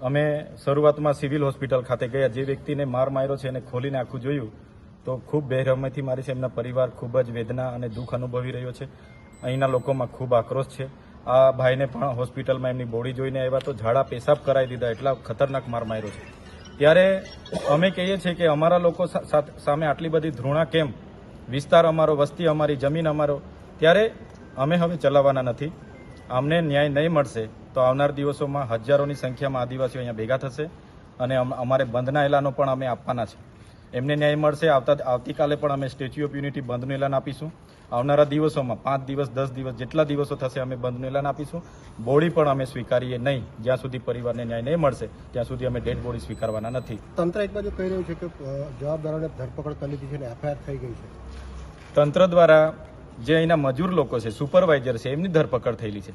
અમે શરૂઆતમાં civil hospital ખાતે ગયા. જે વ્યક્તિને માર માર્યો છે એને ખોલીને આખું જોયું, તો ખૂબ બેરહમથી મારી છે. એમના પરિવાર ખૂબ જ વેદના અને દુઃખ અનુભવી રહ્યો છે. અહીંના લોકોમાં ખૂબ આક્રોશ છે. આ ભાઈને પણ હોસ્પિટલમાં એમની બોડી જોઈને આવ્યા તો ઝાડા પેશાબ કરાવી દીધા એટલા ખતરનાક માર માર્યો છે. ત્યારે અમે કહીએ છીએ કે અમારા લોકો સામે આટલી બધી ધૃણા કેમ? વિસ્તાર અમારો, વસ્તી અમારી, જમીન અમારો. ત્યારે અમે હવે ચલાવવાના નથી. અમને ન્યાય નહીં મળશે. તો આવનાર દિવસોમાં હજારોની સંખ્યામાં આદિવાસીઓ અહીંયા ભેગા થશે અને અમારે બંધના એલાનો પણ અમે આપવાના છે. એમને ન્યાય મળશે આવતા આવતીકાલે પણ અમે સ્ટેચ્યુ ઓફ યુનિટી બંધનું એલાન આપીશું. આવનારા દિવસોમાં પાંચ દિવસ દસ દિવસ જેટલા દિવસો થશે અમે બંધનું એલાન આપીશું. બોડી પણ અમે સ્વીકારીએ નહીં. જ્યાં સુધી પરિવારને ન્યાય નહીં મળશે ત્યાં સુધી અમે ડેડ બોડી સ્વીકારવાના નથી. તંત્ર એક બાજુ કહી રહ્યું છે કે જવાબદારોને ધરપકડ કરી લીધી છે અને એફઆઈઆર થઈ ગઈ છે. તંત્ર દ્વારા જે અહીંના મજૂર લોકો છે સુપરવાઇઝર છે એમની ધરપકડ થયેલી છે.